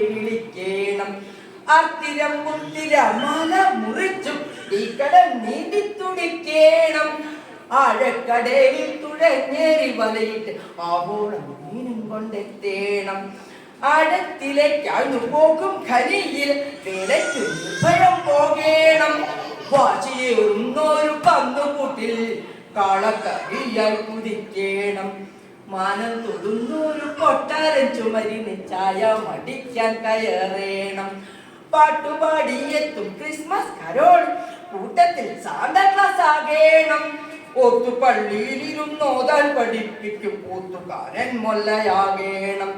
വിളിക്കേണം. അർത്തിരം മുത്തിര മല മുറിച്ചു തീക്കട നീന്തി തുടിക്കേണം. ആഴക്കടലിൽ തുഴഞ്ഞേറി വലയിട്ട് ആവോളം മീനും കൊണ്ടെത്തേണം. ആഴത്തിലേക്കാഴ്ന്നു പോകും ഖനിയിൽ വേലയ്ക്ക് നിർഭയം പോകേണം. വാശിയേറുന്നൊരു പന്നുകൂട്ടിൽ കാളക്കറിയായി കുതിക്കേണം. മാനം തൊടുന്നൊരു കൊട്ടാരൻ ചുമരിന് ചായ മടിക്കാൻ കയറേണം. പാട്ടുപാടിയെത്തും ക്രിസ്മസ് കരോൾ കൂട്ടത്തിൽ സാന്താക്ലാസ് ആകേണം. ഒത്തുപള്ളിയിലിരുന്നോതാൻ പഠിപ്പിക്കും കൂത്തുകാരൻ മൊല്ലയാകേണം.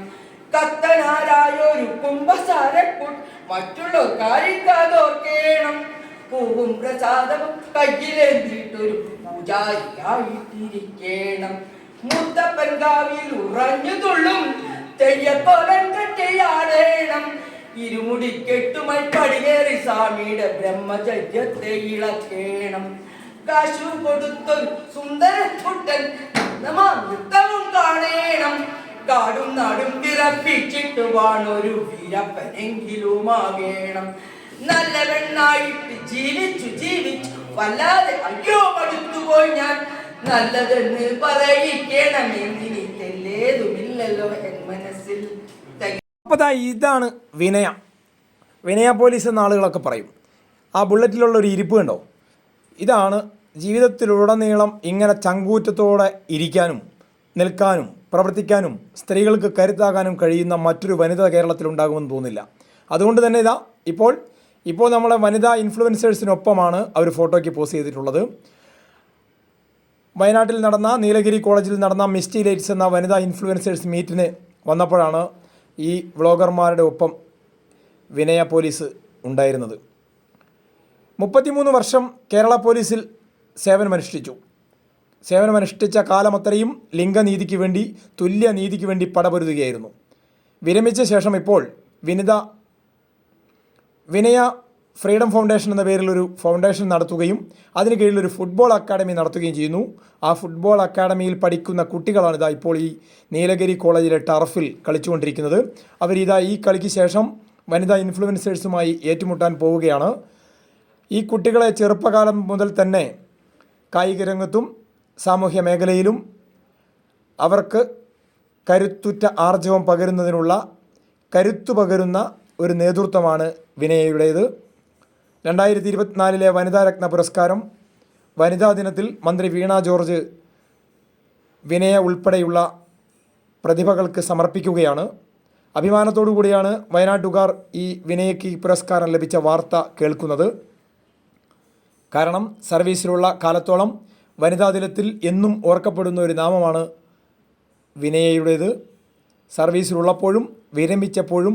കത്തനാരായൊരു കുംഭസാരക്കുട്ട് മറ്റുള്ള കാര്യക്കാതോർക്കേണം പൂവും പ്രസാദവും കയ്യിലെന്തിട്ടൊരു പൂജാരിയായിട്ടിരിക്കണം. മുത്തപ്പൻ കാവിൽ ഉറഞ്ഞു തുള്ളും. തെയ്യക്കോലൻ കെട്ടിയാടേണം. ഇരുമുടി കെട്ടുമായി പടിയേറി സ്വാമിയുടെ ബ്രഹ്മചര്യത്തെ ഇളക്കേണം. കാശു കൊടുത്തു സുന്ദര കുട്ടൻ നൃത്തവും കാണേണം. കാടും നാടും വിറപ്പിച്ചിട്ട് വാണൊരു വീരപ്പനെങ്കിലുമാകേണം. നല്ല പെണ്ണായിട്ട് ജീവിച്ചു ജീവിച്ചു വല്ലാതെ അയ്യോ മടുത്തുപോയി ഞാൻ. നല്ലതെന്ന് എൻ മനസ്സിൽ. ഇതാണ് വിനയ. വിനയ പോലീസ് എന്ന ആളുകളൊക്കെ പറയും. ആ ബുള്ളറ്റിലുള്ള ഒരു ഇരിപ്പ് കണ്ടോ? ഇതാണ് ജീവിതത്തിലുടനീളം ഇങ്ങനെ ചങ്കൂറ്റത്തോടെ ഇരിക്കാനും നിൽക്കാനും പ്രവർത്തിക്കാനും സ്ത്രീകൾക്ക് കരുത്താകാനും കഴിയുന്ന മറ്റൊരു വനിത കേരളത്തിലുണ്ടാകുമെന്ന് തോന്നില്ല. അതുകൊണ്ട് തന്നെ ഇതാ ഇപ്പോൾ ഇപ്പോൾ നമ്മളെ വനിതാ ഇൻഫ്ലുവൻസേഴ്സിനൊപ്പമാണ് അവർ ഫോട്ടോയ്ക്ക് പോസ്റ്റ് ചെയ്തിട്ടുള്ളത്. വയനാട്ടിൽ നടന്ന നീലഗിരി കോളേജിൽ നടന്ന മിസ്റ്റി ലൈറ്റ്സ് എന്ന വനിതാ ഇൻഫ്ലുവൻസേഴ്സ് മീറ്റിന് വന്നപ്പോഴാണ് ഈ വ്ളോഗർമാരുടെ ഒപ്പം വിനയ പോലീസ് ഉണ്ടായിരുന്നത്. മുപ്പത്തിമൂന്ന് വർഷം കേരള പോലീസിൽ സേവനമനുഷ്ഠിച്ചു. സേവനമനുഷ്ഠിച്ച കാലമത്രയും ലിംഗനീതിക്ക് വേണ്ടി തുല്യ നീതിക്ക് വേണ്ടി പടപൊരുതുകയായിരുന്നു. വിരമിച്ച ശേഷം ഇപ്പോൾ വിനിത വിനയ ഫ്രീഡം ഫൗണ്ടേഷൻ എന്ന പേരിൽ ഒരു ഫൗണ്ടേഷൻ നടത്തുകയും അതിന് കീഴിൽ ഒരു ഫുട്ബോൾ അക്കാഡമി നടത്തുകയും ചെയ്യുന്നു. ആ ഫുട്ബോൾ അക്കാഡമിയിൽ പഠിക്കുന്ന കുട്ടികളാണ് ഇതാ ഇപ്പോൾ ഈ നീലഗിരി കോളേജിലെ ടർഫിൽ കളിച്ചുകൊണ്ടിരിക്കുന്നത്. അവരിതാ ഈ കളിക്ക് ശേഷം വനിതാ ഇൻഫ്ലുവൻസേഴ്സുമായി ഏറ്റുമുട്ടാൻ പോവുകയാണ്. ഈ കുട്ടികളെ ചെറുപ്പകാലം മുതൽ തന്നെ കായിക രംഗത്തും സാമൂഹ്യ മേഖലയിലും അവർക്ക് കരുത്തുറ്റ ആർജവം പകരുന്നതിനുള്ള കരുത്തു പകരുന്ന ഒരു നേതൃത്വമാണ് വിനയയുടേത്. രണ്ടായിരത്തി ഇരുപത്തിനാലിലെ വനിതാ രത്ന പുരസ്കാരം വനിതാ ദിനത്തിൽ മന്ത്രി വീണ ജോർജ് വിനയ ഉൾപ്പെടെയുള്ള പ്രതിഭകൾക്ക് സമർപ്പിക്കുകയാണ്. അഭിമാനത്തോടു കൂടിയാണ് വയനാട്ടുകാർ ഈ വിനയയ്ക്ക് പുരസ്കാരം ലഭിച്ച വാർത്ത കേൾക്കുന്നത്. കാരണം സർവീസിലുള്ള കാലത്തോളം വനിതാ ദിനത്തിൽ എന്നും ഓർക്കപ്പെടുന്ന ഒരു നാമമാണ് വിനയയുടേത്. സർവീസിലുള്ളപ്പോഴും വിരമിച്ചപ്പോഴും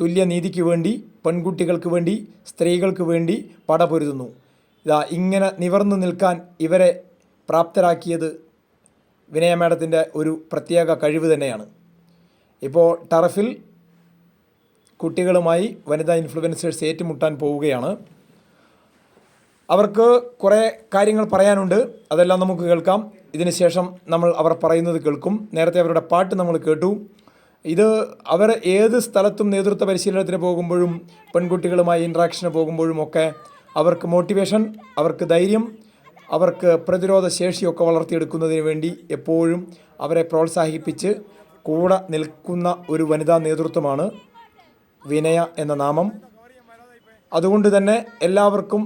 തുല്യനീതിക്ക് വേണ്ടി പെൺകുട്ടികൾക്ക് വേണ്ടി സ്ത്രീകൾക്ക് വേണ്ടി പടപൊരുതുന്നു. ഇതാ ഇങ്ങനെ നിവർന്നു നിൽക്കാൻ ഇവരെ പ്രാപ്തരാക്കിയത് വിനയ ഒരു പ്രത്യേക കഴിവ് തന്നെയാണ്. ഇപ്പോൾ ടറഫിൽ കുട്ടികളുമായി വനിതാ ഇൻഫ്ലുവൻസേഴ്സ് ഏറ്റുമുട്ടാൻ പോവുകയാണ്. അവർക്ക് കുറേ കാര്യങ്ങൾ പറയാനുണ്ട്. അതെല്ലാം നമുക്ക് കേൾക്കാം. ഇതിനുശേഷം നമ്മൾ അവർ പറയുന്നത് കേൾക്കും. നേരത്തെ അവരുടെ പാട്ട് നമ്മൾ കേട്ടു. ഇത് അവർ ഏത് സ്ഥലത്തും നേതൃത്വ പരിശീലനത്തിന് പോകുമ്പോഴും പെൺകുട്ടികളുമായി ഇൻട്രാക്ഷന് പോകുമ്പോഴും ഒക്കെ അവർക്ക് മോട്ടിവേഷൻ അവർക്ക് ധൈര്യം അവർക്ക് പ്രതിരോധ ശേഷിയൊക്കെ വളർത്തിയെടുക്കുന്നതിന് വേണ്ടി എപ്പോഴും അവരെ പ്രോത്സാഹിപ്പിച്ച് കൂടെ നിൽക്കുന്ന ഒരു വനിതാ നേതൃത്വമാണ് വിനയ എന്ന നാമം. അതുകൊണ്ട് തന്നെ എല്ലാവർക്കും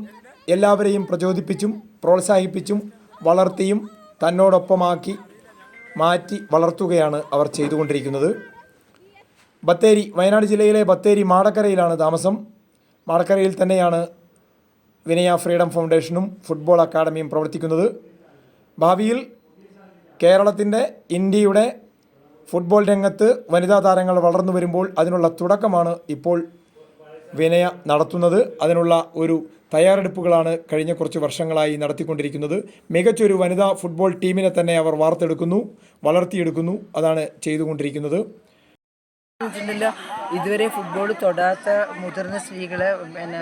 എല്ലാവരെയും പ്രചോദിപ്പിച്ചും പ്രോത്സാഹിപ്പിച്ചും വളർത്തിയും തന്നോടൊപ്പമാക്കി മാറ്റി വളർത്തുകയാണ് അവർ ചെയ്തുകൊണ്ടിരിക്കുന്നത്. ബത്തേരി വയനാട് ജില്ലയിലെ ബത്തേരി മാടക്കരയിലാണ് താമസം. മാടക്കരയിൽ തന്നെയാണ് വിനയ ഫ്രീഡം ഫൗണ്ടേഷനും ഫുട്ബോൾ അക്കാഡമിയും പ്രവർത്തിക്കുന്നത്. ഭാവിയിൽ കേരളത്തിന്റെ ഇന്ത്യയുടെ ഫുട്ബോൾ രംഗത്ത് വനിതാ താരങ്ങൾ വളർന്നു വരുമ്പോൾ അതിനുള്ള തുടക്കമാണ് ഇപ്പോൾ വിനയ നടത്തുന്നത്. അതിനുള്ള ഒരു തയ്യാറെടുപ്പുകളാണ് കഴിഞ്ഞ കുറച്ച് വർഷങ്ങളായി നടത്തിക്കൊണ്ടിരിക്കുന്നത്. മികച്ചൊരു വനിതാ ഫുട്ബോൾ ടീമിനെ തന്നെ അവർ വാർത്തെടുക്കുന്നു വളർത്തിയെടുക്കുന്നു അതാണ് ചെയ്തുകൊണ്ടിരിക്കുന്നത്. ണ്ടല്ലോ ഇതുവരെ ഫുട്ബോൾ തൊടാത്ത മുതിർന്ന സ്ത്രീകൾ പിന്നെ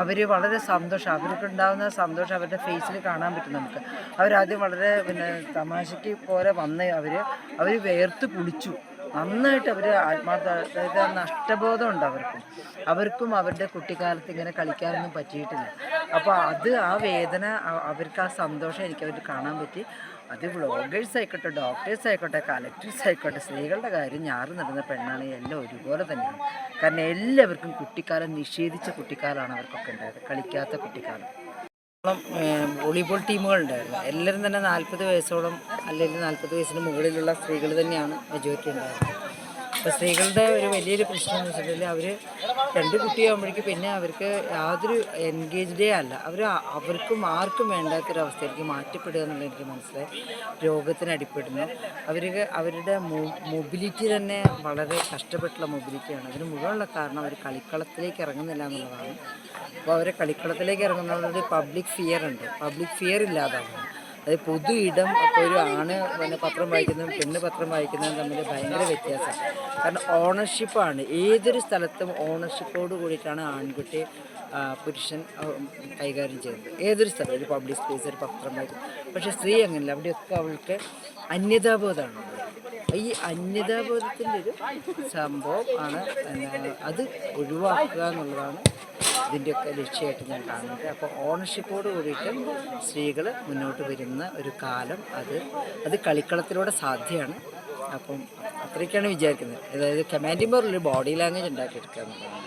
അവർ വളരെ സന്തോഷം അവർക്ക് ഉണ്ടാകുന്ന സന്തോഷം അവരുടെ ഫേസിൽ കാണാൻ പറ്റും നമുക്ക്. അവരാദ്യം വളരെ പിന്നെ തമാശയ്ക്ക് പോലെ വന്ന് അവർ അവർ വേർത്ത് കുളിച്ചു. നന്നായിട്ട് അവർ ആത്മാർത്ഥ അതായത് നഷ്ടബോധം ഉണ്ട് അവർക്കും. അവർക്കും അവരുടെ കുട്ടിക്കാലത്ത് ഇങ്ങനെ കളിക്കാനൊന്നും പറ്റിയിട്ടില്ല. അപ്പോൾ അത് ആ വേദന അവർക്ക് ആ സന്തോഷം എനിക്ക് അവർ കാണാൻ പറ്റി. അത് വ്ളോഗേഴ്സ് ആയിക്കോട്ടെ ഡോക്ടേഴ്സ് ആയിക്കോട്ടെ കളക്ടേഴ്സ് ആയിക്കോട്ടെ സ്ത്രീകളുടെ കാര്യം ഞാറ് നടന്ന പെണ്ണാണ്. എല്ലാം ഒരുപോലെ തന്നെയാണ്. കാരണം എല്ലാവർക്കും കുട്ടിക്കാലം നിഷേധിച്ച കുട്ടിക്കാലമാണ് അവർക്കൊക്കെ ഉണ്ടായത്. കളിക്കാത്ത കുട്ടിക്കാലം. വോളിബോൾ ടീമുകളുണ്ടായിരുന്നു. എല്ലാവരും തന്നെ നാൽപ്പത് വയസ്സോളം അല്ലെങ്കിൽ നാൽപ്പത് വയസ്സിന് മുകളിലുള്ള സ്ത്രീകൾ തന്നെയാണ് മെജോറിറ്റി ഉണ്ടായിരുന്നത്. അപ്പോൾ സ്ത്രീകളുടെ ഒരു വലിയൊരു പ്രശ്നം എന്ന് വെച്ചിട്ടുണ്ടെങ്കിൽ അവർ രണ്ട് കുട്ടിയാകുമ്പോഴേക്കും പിന്നെ അവർക്ക് യാതൊരു എൻഗേജ്ഡേ അല്ല. അവർ അവർക്കും ആർക്കും വേണ്ടാത്തൊരവസ്ഥയിലേക്ക് മാറ്റപ്പെടുക എന്നുള്ളത് എനിക്ക് മനസ്സിലായി. രോഗത്തിന് അടിപ്പെടുന്നു അവർക്ക് അവരുടെ മൊബിലിറ്റി തന്നെ വളരെ കഷ്ടപ്പെട്ടുള്ള മൊബിലിറ്റിയാണ്. അതിന് മുഴുവനുള്ള കാരണം അവർ കളിക്കളത്തിലേക്ക് ഇറങ്ങുന്നില്ല എന്നുള്ളതാണ്. അപ്പോൾ അവരെ കളിക്കളത്തിലേക്ക് ഇറങ്ങുന്നതോട് പബ്ലിക് ഫിയർ ഉണ്ട്. പബ്ലിക് ഫിയർ ഇല്ലാതാകുന്നു അതായത് പൊതു ഇടം അപ്പോൾ ഒരു ആണ് പിന്നെ പത്രം വായിക്കുന്നതും പെണ്ണ് പത്രം വായിക്കുന്നതും തമ്മിൽ ഭയങ്കര വ്യത്യാസമാണ് കാരണം ഓണർഷിപ്പാണ്. ഏതൊരു സ്ഥലത്തും ഓണർഷിപ്പോട് കൂടിയിട്ടാണ് ആൺകുട്ടി പുരുഷൻ കൈകാര്യം ചെയ്യുന്നത്. ഏതൊരു സ്ഥലം ഒരു പബ്ലിക് സ്പേസ് ഒരു പത്രം വായിക്കും പക്ഷേ സ്ത്രീ അങ്ങനെയല്ല അവിടെയൊക്കെ അവൾക്ക് അന്യതാബോധമാണ്. ഈ അന്യതാബോധത്തിന്റെ ഒരു സംഭവം ആണ് അത് ഒഴിവാക്കുക എന്നുള്ളതാണ് ഇതിന്റെയൊക്കെ ലക്ഷ്യമായിട്ട് ഞാൻ കാണുന്നത്. അപ്പോൾ ഓണർഷിപ്പോട് കൂടിയിട്ട് സ്ത്രീകൾ മുന്നോട്ട് വരുന്ന ഒരു കാലം അത്. അത് കളിക്കളത്തിലൂടെ സാധ്യമാണ്. അപ്പം അത്രയ്ക്കാണ് വിചാരിക്കുന്നത്. അതായത് കമാൻഡിംഗ് ഒരു ബോഡി ലാംഗ്വേജ് ഉണ്ടാക്കിയെടുക്കുക എന്നുള്ളതാണ്.